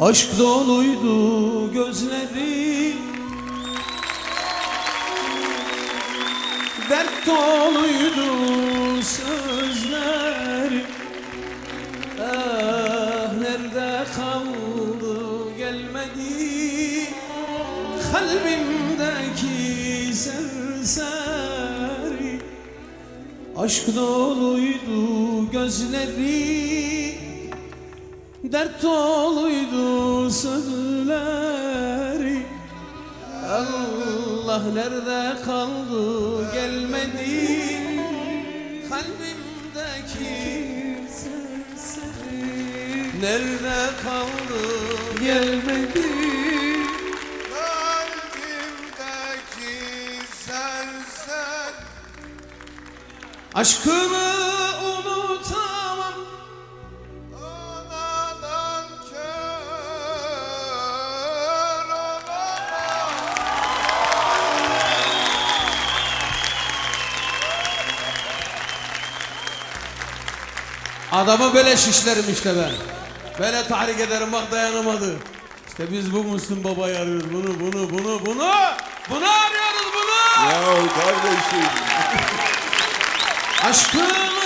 Aşk doluydu gözleri. Dert doluydu sözleri Ah nerede kaldı gelmedi. Kalbimdeki serseri. Aşk doluydu gözleri Dert doluydu sözleri. Allah nerede kaldı gelmedi. Kalbimdeki serseri Nerede kaldı gelmedi. Kalbimdeki sersem Aşkımı Adamı böyle şişlerim işte ben. Böyle tahrik ederim bak dayanamadı. İşte biz bu Müslüm Baba'yı arıyoruz. Bunu, bunu, bunu, bunu. Bunu arıyoruz bunu. Ya kardeşim Aşkımı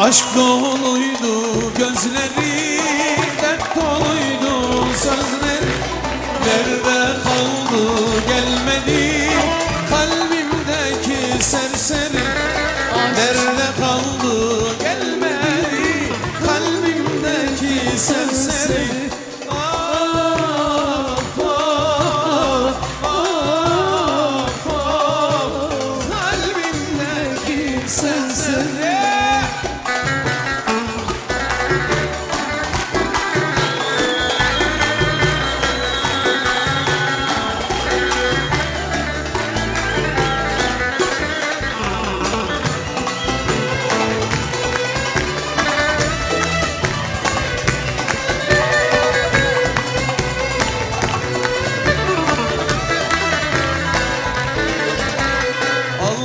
Aşk doluydu gözleri Dert doluydu sözleri Nerede kaldı gelmedi Kalbimdeki serseri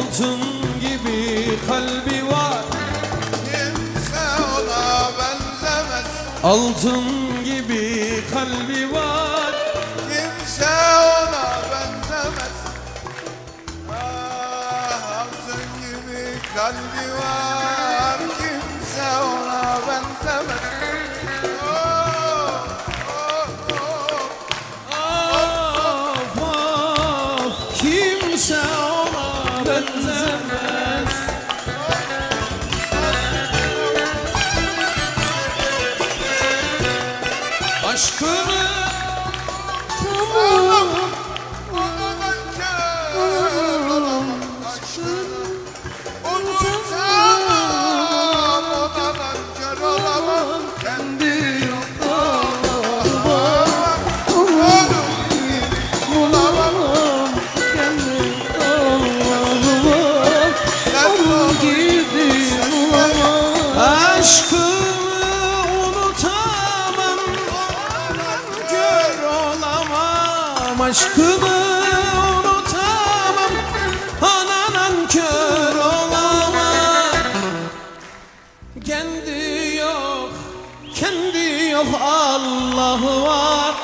Altın gibi kalbi var. Kimse ona benzemez. Altın gibi kalbi var. Kimse ona benzemez. Ah altın gibi kalbi var. Kimse ona benzemez Aşkımı Aşkımı unutamam. Ananan kör olamam. Kendi yok Kendi yok Allah'ı var.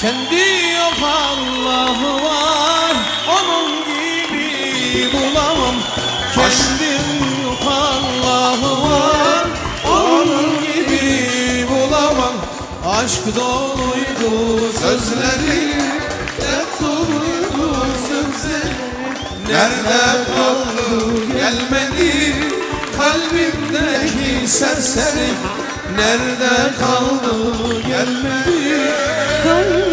Kendi yok Allah'ı var. Onun gibi bulamam. Kendim yok çok Allah'ı var. Onun gibi bulamam. Aşk doluydu sözleri Nerede kaldı gelmedi? Kalbimdeki serseri Nerede kaldı gelmedi? Kalbim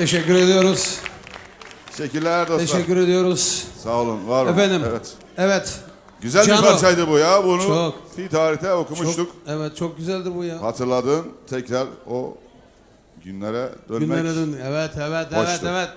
Teşekkür ediyoruz. Teşekkürler dostlar. Teşekkür ediyoruz. Sağ olun, var olun. Efendim. Evet. Evet. Güzel Cano. bir parçaydı bu ya. Bunu Çok. fi tarihte Çok, okumuştuk. evet çok güzeldi bu ya. Hatırladın tekrar o günlere dönmek. Günlere dön. Evet evet evet Hoştu. evet.